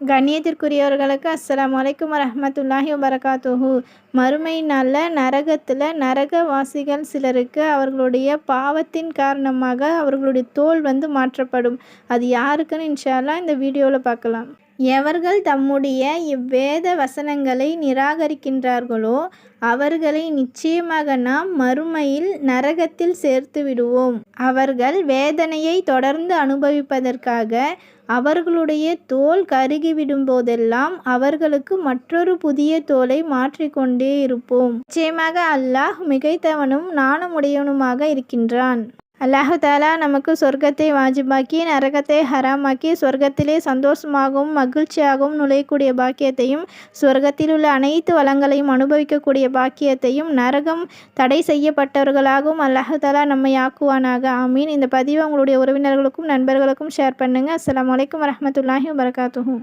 கண்ணியத்திற்குரியவர்களுக்கு அஸ்லாம் வலைக்கம் வரமத்துல்லாஹி வரகாத்துஹு மறுமை நல்ல நரகத்தில் நரகவாசிகள் சிலருக்கு அவர்களுடைய பாவத்தின் காரணமாக அவர்களுடைய தோல் வந்து மாற்றப்படும். அது யாருக்குன்னு இன்ஷால்லாம் இந்த வீடியோவில் பார்க்கலாம். எவர்கள் தம்முடைய இவ்வேத வசனங்களை நிராகரிக்கின்றார்களோ அவர்களை நிச்சயமாக நாம் மறுமையில் நரகத்தில் சேர்த்து விடுவோம். அவர்கள் வேதனையை தொடர்ந்து அனுபவிப்பதற்காக அவர்களுடைய தோல் கருகிவிடும் போதெல்லாம் அவர்களுக்கு மற்றொரு புதிய தோலை மாற்றிக்கொண்டே இருப்போம். நிச்சயமாக அல்லாஹ் மிகைத்தவனும் நாணமுடையவனுமாக இருக்கின்றான். அல்லாஹு தாலா நமக்கு சொர்க்கத்தை வாஜிபாக்கி நரகத்தை ஹராமாக்கி சொர்க்கத்திலே சந்தோஷமாகவும் மகிழ்ச்சியாகவும் நுழையக்கூடிய பாக்கியத்தையும் சொர்க்கத்தில் உள்ள அனைத்து வளங்களையும் அனுபவிக்கக்கூடிய பாக்கியத்தையும் நரகம் தடை செய்யப்பட்டவர்களாகவும் அல்லாஹு தாலா நம்மை ஆக்குவானாக. ஆமீன். இந்த பதிவை உங்களுடைய உறவினர்களுக்கும் நண்பர்களுக்கும் ஷேர் பண்ணுங்கள் அஸ்லாம் வலைக்கம் வரமத்துல்லாஹி வபரகாத்துஹு.